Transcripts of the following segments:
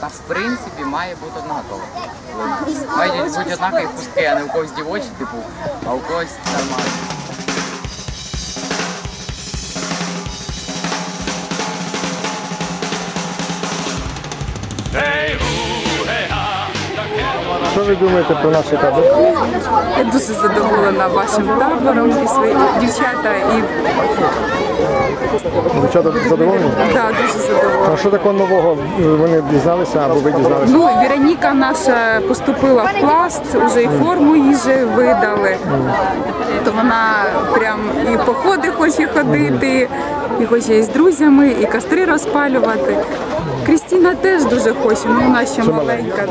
Та в принципі має бути однаково. Мають бути однакові пустки, а не у когось дівочі, типу, а у когось нормально. Що ви думаєте про наші табор? Я дуже задоволена вашим табором і свої дівчата і Дівчата задоволені? да, дуже задоволена. А що такого нового вони дізналися або ви дізналися? Ну, Вероніка наша поступила в пласт, вже і форму їй же видали. То вона прям і походи хоче ходити, і хоче і з друзями, і костри розпалювати. Крістіна теж дуже хоче, ну вона ще маленька.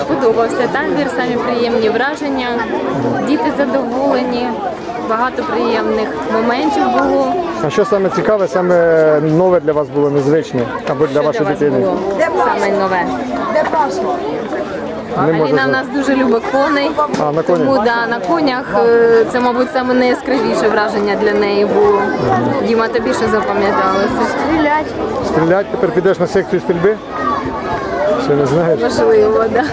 Сподобався табір, самі приємні враження. Діти задоволені, багато приємних моментів було. А що саме цікаве, саме нове для вас було незвичне або для вашої дитини? саме нове? Аліна в нас дуже любить коней, А, на коні? тому да, на конях е, це, мабуть, саме найяскравіше враження для неї було. Діма, тобі що запам'яталося? Стрілять. Стрілять, тепер підеш на секцію стрільби? Ще не знаєш? Можливо, так. Да.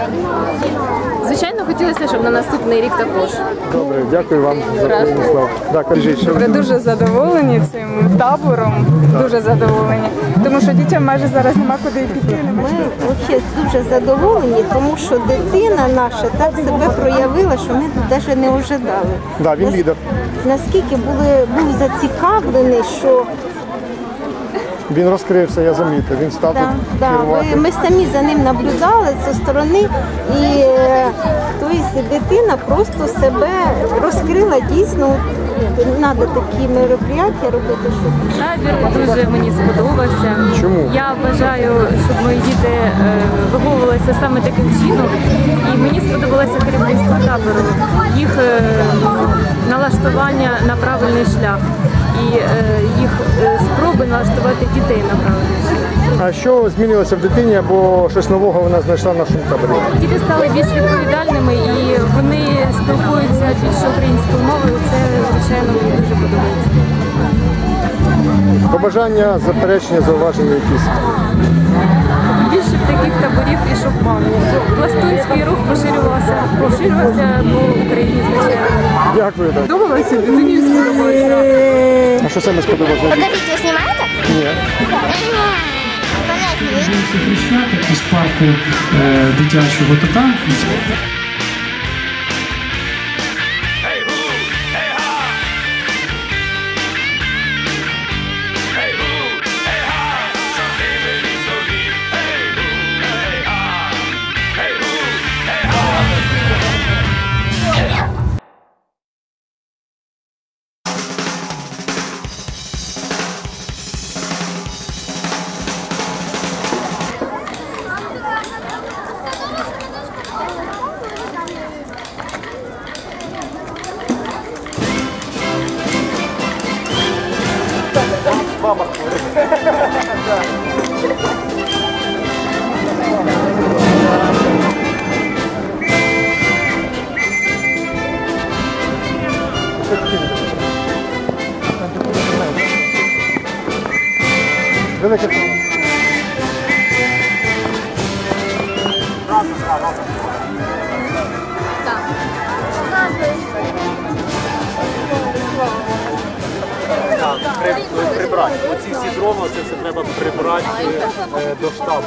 Звичайно, хотілося, щоб на наступний рік також. Добре, дякую вам за приємні слова. Так, кажіть, що Ми дуже задоволені цим табором, дуже задоволені, тому що дітям майже зараз нема куди піти. Ми взагалі дуже задоволені, тому що дитина наша так себе проявила, що ми навіть не ожидали. Да, він лідер. Наскільки були, був зацікавлений, що він розкрився, я замітив. Він став да, тут да, керувати. ви- ми самі за ним наблюдали зі сторони, і е, тобто дитина просто себе розкрила дійсно. Треба такі мероприятия робити, щоб Табір дуже мені сподобався. Чому? Я бажаю, щоб мої діти е, виховувалися саме таким чином. І мені сподобалося керівництво табору, їх е, налаштування на правильний шлях і е, їх А що змінилося в дитині або щось нового вона знайшла в нашому таборі? Діти стали більш відповідальними і вони спілкуються більше українською мовою. Це звичайно мені дуже подобається. Побажання, заперечення, зауваження якісь. Більше б таких таборів і щоб мало. Пластунський рух поширювався, поширювався по Україні, звичайно. Дякую. Так. Сподобалося, дитині сподобалося. А що саме сподобалося? Покажіть, ви знімаєте? Ні. Хрещатик із парку е, дитячого ТАТА. Велике. прибрати. Оці всі дрова, це все треба прибрати е, до штабу.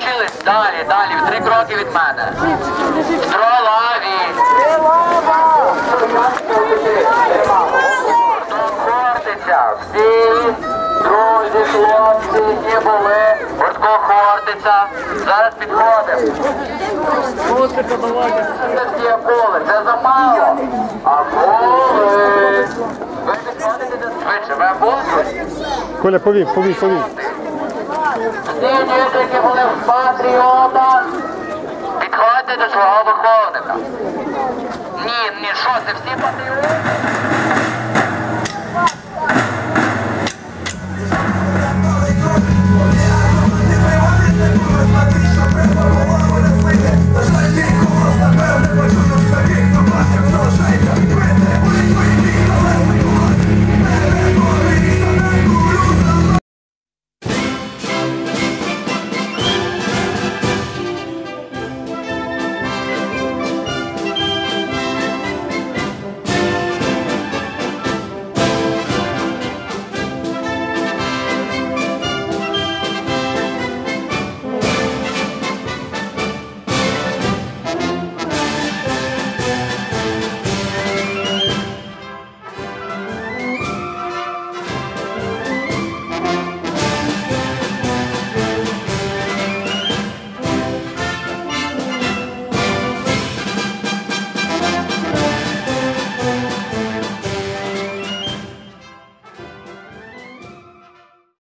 Точки закінчились. Далі, далі, в три кроки від мене. Тролаві. Хортиця. Всі друзі, хлопці, які були. Гуртко Хортиця. Зараз підходимо. Це всі акули, це замало. Акули. Ви підходите швидше, ви акули? Коля, повів, повів, повів. Діти, які були в патріота, підходьте до свого виховника. Ні, ні, що це всі патріоти?